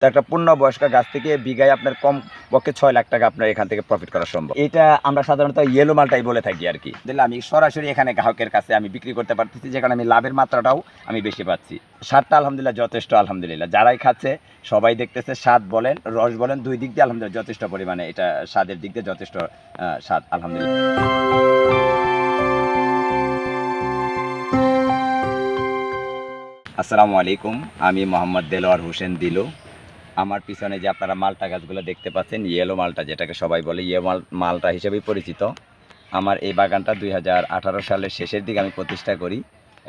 তো একটা পূর্ণবয়স্ক গাছ থেকে বিঘায় আপনার কম পক্ষে ছয় লাখ টাকা আপনার এখান থেকে প্রফিট করা সম্ভব। এটা আমরা সাধারণত ইয়েলো মালটাই বলে থাকি আর কি। দিলে আমি সরাসরি এখানে গ্রাহকের কাছে আমি বিক্রি করতে পারতেছি, যেখানে আমি লাভের মাত্রাটাও আমি বেশি পাচ্ছি। স্বাদটা আলহামদুলিল্লাহ যথেষ্ট, আলহামদুলিল্লাহ। যারাই খাচ্ছে, সবাই দেখতেছে স্বাদ বলেন, রস বলেন, দুই দিক দিয়ে আলহামদুলিল্লাহ যথেষ্ট পরিমাণে এটা স্বাদের দিক দিয়ে যথেষ্ট স্বাদ, আলহামদুলিল্লাহ। আসসালামু আলাইকুম, আমি মোহাম্মদ দেলোয়ার হোসেন দিলু। আমার পিছনে যে আপনারা মালটা গাছগুলো দেখতে পাচ্ছেন ইয়েলো মালটা যেটাকে সবাই বলে ইয়ে মাল, মালটা হিসেবেই পরিচিত। আমার এই বাগানটা দুই হাজার আঠারো সালের শেষের দিকে আমি প্রতিষ্ঠা করি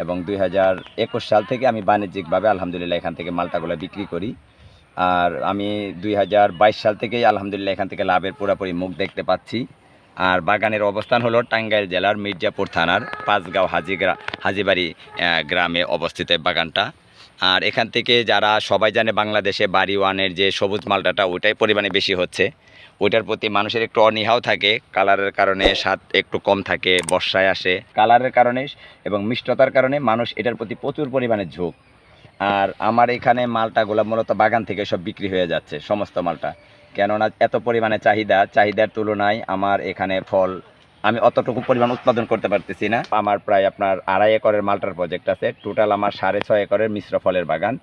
এবং দুই হাজার একুশ সাল থেকে আমি বাণিজ্যিকভাবে আলহামদুলিল্লাহ এখান থেকে মালটাগুলো বিক্রি করি। আর আমি দুই হাজার বাইশ সাল থেকেই আলহামদুলিল্লাহ এখান থেকে লাভের পুরোপুরি মুখ দেখতে পাচ্ছি। আর বাগানের অবস্থান হলো টাঙ্গাইল জেলার মির্জাপুর থানার পাঁচগাঁও হাজিগ্রা হাজিবাড়ি গ্রামে অবস্থিত বাগানটা। আর এখান থেকে যারা সবাই জানে বাংলাদেশে বাড়ি ওয়ানের যে সবুজ মালটাটা, ওইটাই পরিমাণে বেশি হচ্ছে। ওইটার প্রতি মানুষের একটু অনীহাও থাকে, কালারের কারণে স্বাদ একটু কম থাকে, বর্ষায় আসে। কালারের কারণে এবং মিষ্টতার কারণে মানুষ এটার প্রতি প্রচুর পরিমাণে ঝোঁক। আর আমার এখানে মালটাগুলো মূলত বাগান থেকে সব বিক্রি হয়ে যাচ্ছে, সমস্ত মালটা। কেননা এত পরিমাণে চাহিদা, চাহিদার তুলনায় আমার এখানে ফল আমি অতটুকু পরিমাণ উৎপাদন করতে পারতেছি না। আমার প্রায় আপনার আড়াই একরের মালটার প্রজেক্ট আছে। টোটাল আমার সাড়ে ছয় একরের মিশ্র ফলের বাগান।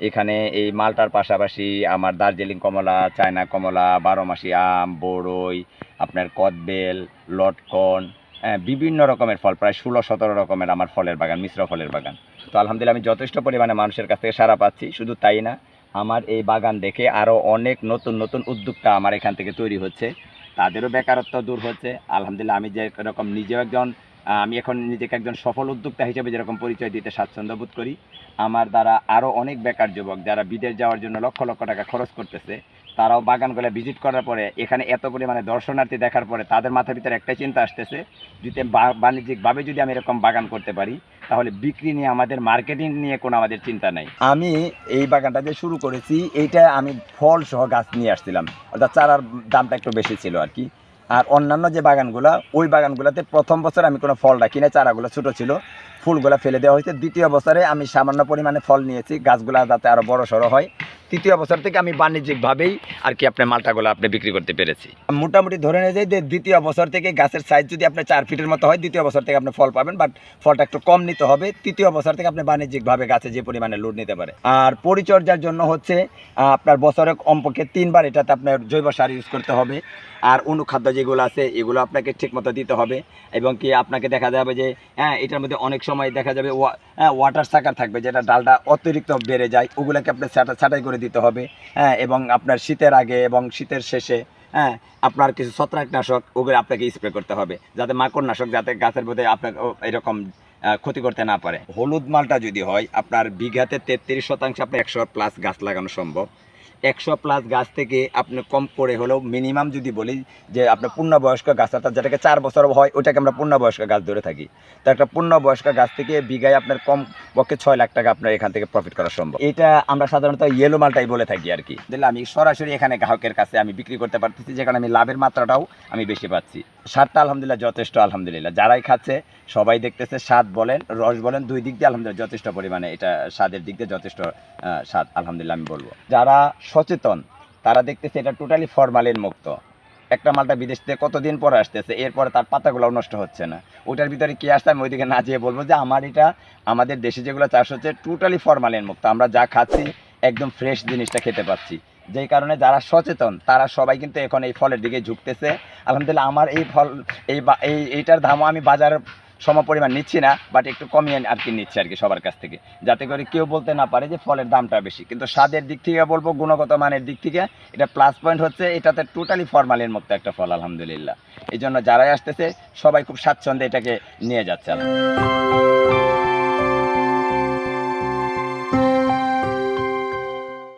এখানে এই মালটার পাশাপাশি আমার দার্জিলিং কমলা চায়না কমলা বারোমাসি আম বড়ই আপনার কদবেল লটকন হ্যাঁ, বিভিন্ন রকমের ফল প্রায় ষোলো সতেরো রকমের আমার ফলের বাগান মিশ্র ফলের বাগান। তো আলহামদুলিল্লাহ আমি যথেষ্ট পরিমাণে মানুষের কাছ থেকে সারা পাচ্ছি শুধু তাই না আমার এই বাগান দেখে আরও অনেক নতুন নতুন উদ্যোক্তা আমার এখান থেকে তৈরি হচ্ছে। তাদেরও বেকারত্ব দূর হচ্ছে আলহামদুলিল্লাহ আমি যে এরকম নিজেও একজন আমি এখন নিজেকে একজন সফল উদ্যোক্তা হিসেবে যেরকম পরিচয় দিতে স্বাচ্ছন্দ্য বোধ করি, আমার দ্বারা আরও অনেক বেকার যুবক যারা বিদেশ যাওয়ার জন্য লক্ষ লক্ষ টাকা খরচ করতেছে, তারাও বাগানগুলো ভিজিট করার পরে, এখানে এত পরিমাণে দর্শনার্থী দেখার পরে তাদের মাথার ভিতরে একটাই চিন্তা আসতেছে যদি বাণিজ্যিকভাবে যদি আমি এরকম বাগান করতে পারি, তাহলে বিক্রি নিয়ে আমাদের মার্কেটিং নিয়ে কোনো আমাদের চিন্তা নাই। আমি এই বাগানটা যে শুরু করেছি, এইটা আমি ফল সহ গাছ নিয়ে আসছিলাম, অর্থাৎ চারার দামটা একটু বেশি ছিল আর কি। আর অন্যান্য যে বাগানগুলো, ওই বাগানগুলোতে প্রথম বছর আমি কোনো ফল রাখি না চারাগুলো ছোটো ছিল। ফুলগুলো ফেলে দেওয়া হয়েছে। দ্বিতীয় বছরে আমি সামান্য পরিমাণে ফল নিয়েছি, গাছগুলো যাতে আরও বড় সড়ো হয়। তৃতীয় বছর থেকে আমি বাণিজ্যিকভাবেই আর কি আপনার মালটাগুলো আপনি বিক্রি করতে পেরেছি। মোটামুটি ধরে নিয়ে যে দ্বিতীয় বছর থেকে গাছের সাইজ যদি আপনার চার ফিটের মতো হয়, দ্বিতীয় বছর থেকে আপনি ফল পাবেন বাট ফলটা একটু কম নিতে হবে। তৃতীয় বছর থেকে আপনি বাণিজ্যিকভাবে গাছে যে পরিমাণে লোড নিতে পারে। আর পরিচর্যার জন্য হচ্ছে আপনার বছরে কমপক্ষে তিনবার এটাতে আপনার জৈব সার ইউজ করতে হবে। আর অনুখাদ্য যেগুলো আছে, এগুলো আপনাকে ঠিকমতো দিতে হবে। এবং কি আপনাকে দেখা যাবে যে হ্যাঁ এটার মধ্যে অনেক সময় দেখা যাবে হ্যাঁ ওয়াটার সাকার থাকবে, যেটা ডালটা অতিরিক্ত বেড়ে যায়, ওগুলোকে আপনার ছাটা ছাটাই করে দিতে হবে। হ্যাঁ এবং আপনার শীতের আগে এবং শীতের শেষে হ্যাঁ আপনার কিছু ছত্রাকনাশক, ওগুলো আপনাকে স্প্রে করতে হবে, যাতে মাকড়নাশক যাতে গাছের মধ্যে আপনার এরকম ক্ষতি করতে না পারে। হলুদ মালটা যদি হয়, আপনার বিঘাতে তেত্রিশ শতাংশ আপনার একশো প্লাস গাছ লাগানো সম্ভব। একশো প্লাস গাছ থেকে আপনি কম করে হলেও মিনিমাম যদি বলি যে আপনার পূর্ণবয়স্ক গাছ, অর্থাৎ যেটাকে চার বছর হয় ওটাকে আমরা পূর্ণবয়স্ক গাছ ধরে থাকি। তো একটা পূর্ণবয়স্ক গাছ থেকে বিঘায় আপনার কম পক্ষে ছয় লাখ টাকা আপনার এখান থেকে প্রফিট করা সম্ভব। এটা আমরা সাধারণত ইয়েলো মালটাই বলে থাকি আর কি। দিলে আমি সরাসরি এখানে গ্রাহকের কাছে আমি বিক্রি করতে পারতেছি, যেখানে আমি লাভের মাত্রাটাও আমি বেশি পাচ্ছি। স্বাদটা আলহামদুলিল্লাহ যথেষ্ট, আলহামদুলিল্লাহ। যারাই খাচ্ছে, সবাই দেখতেছে স্বাদ বলেন, রস বলেন, দুই দিক দিয়ে আলহামদুলিল্লাহ যথেষ্ট পরিমাণে এটা স্বাদের দিক দিয়ে যথেষ্ট স্বাদ, আলহামদুলিল্লাহ আমি বলব। যারা সচেতন। তারা দেখতেছে এটা টোটালি ফরমালিন মুক্ত। একটা মালটা বিদেশ থেকে কতদিন পরে আসতেছে, এরপরে তার পাতাগুলোও নষ্ট হচ্ছে না। ওটার ভিতরে কি আসতে আমি ওইদিকে না যেয়ে বলব যে আমার এটা, আমাদের দেশে যেগুলো চাষ হচ্ছে টোটালি ফরমালিন মুক্ত। আমরা যা খাচ্ছি, একদম ফ্রেশ জিনিসটা খেতে পাচ্ছি। যেই কারণে যারা সচেতন, তারা সবাই কিন্তু এখন এই ফলের দিকে ঝুঁকতেছে। আলহামদুলিল্লাহ, আমার এই ফল এই, এইটার দামও আমি বাজার সম পরিমাণ নিচ্ছি না বাট একটু কমিয়ে আর কি নিচ্ছি আর কি সবার কাছ থেকে। যাতে করে কেউ বলতে না পারে যে ফলের দামটা বেশি। কিন্তু স্বাদের দিক থেকে বলব, গুণগত মানের দিক থেকে, এটা প্লাস পয়েন্ট হচ্ছে, এটাতে টোটালি ফর্মালের মতো একটা ফল, আলহামদুলিল্লাহ। এই জন্য যারাই আসতেছে, সবাই খুব স্বাচ্ছন্দ্যে এটাকে নিয়ে যাচ্ছে।